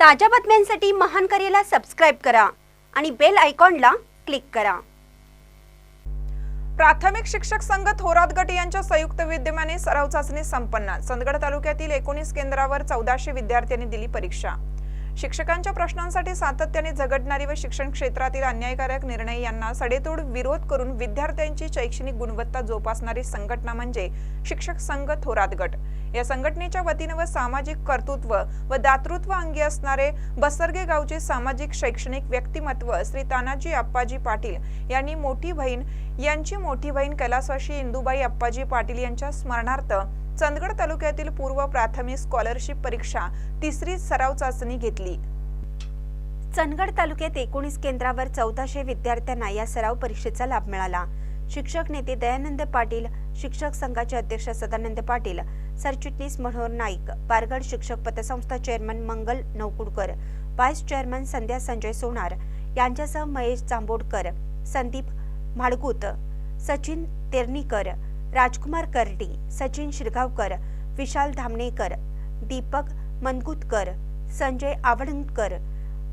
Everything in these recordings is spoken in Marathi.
ताज्या बातम्यांसाठी महान करेला सबस्क्राईब करा आणि बेल आयकॉनला क्लिक करा. प्राथमिक शिक्षक संघ थोरात गट यांच्या संयुक्त विद्यमाने सराव चाचणी संपन्न. चंदगड तालुक्यातील एकोणीस केंद्रावर चौदाशे विद्यार्थ्यांनी दिली परीक्षा. शिक्षकांच्या प्रश्नांसाठी सातत्याने झगडणारी व शिक्षण क्षेत्रातील अन्यायकारक निर्णय यांना सडेतोड विरोध करून विद्यार्थ्यांची शैक्षणिक गुणवत्ता जोपासणारी संघटना म्हणजे शिक्षक संघ थोरात गट. या संघटनेच्या वतीनं व सामाजिक कर्तृत्व व दातृत्व अंगी असणारे बसरगे गावचे सामाजिक शैक्षणिक व्यक्तिमत्व श्री तानाजी अप्पाजी पाटील यांनी मोठी बहीण यांची मोठी बहीण कैलासवाशी इंदुबाई अप्पाजी पाटील यांच्या स्मरणार्थ चंदगड तालुक्यातील पूर्व प्राथमिक स्कॉलरशिप परीक्षा तिसरी सराव चाचणी घेतली. चंदगड तालुक्यात एकोणीस केंद्रावर चौदाशे विद्यार्थ्यांना या सराव परीक्षेचा लाभ मिळाला. शिक्षक नेते दयानंद पाटील शिक्षक संघाचे अध्यक्ष सदानंद पाटील सरचिटणीस मनोहर नाईक पारगड शिक्षक पतसंस्था chairman Mangal Navkudkar vice chairman Sandhya Sanjay Sonar यांच्यासह महेश जांभोडकर संदीप म्हाडगुत सचिन तेरणीकर राजकुमार कर्डी सचिन शिरगावकर विशाल धामणेकर दीपक मनगुतकर संजय आवडणकर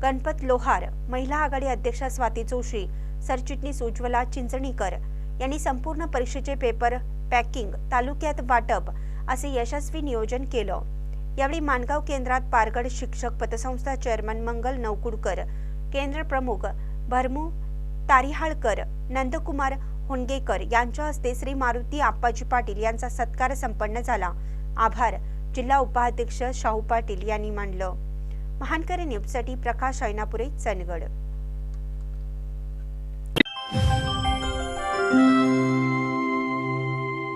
गणपत लोहार महिला आघाडी अध्यक्षा स्वाती जोशी सरचिटणीस उज्ज्वला चिंचणीकर यांनी संपूर्ण परीक्षेचे पेपर पॅकिंग तालुक्यात वाटप असे यशस्वी नियोजन केलं. यावेळी माणगाव केंद्रात पारगड शिक्षक पतसंस्था चेअरमन मंगल नवकुडकर केंद्र प्रमुख भरमू तारिहाळकर नंदकुमार होणगेकर यांच्या हस्ते श्री मारुती आप्पाजी पाटील यांचा सत्कार संपन्न झाला. आभार. जिल्हा उपाध्यक्ष शाहू पाटील यांनी मानलं. महानकरी न्यूजसाठी प्रकाश ऐनापुरे चंदगड.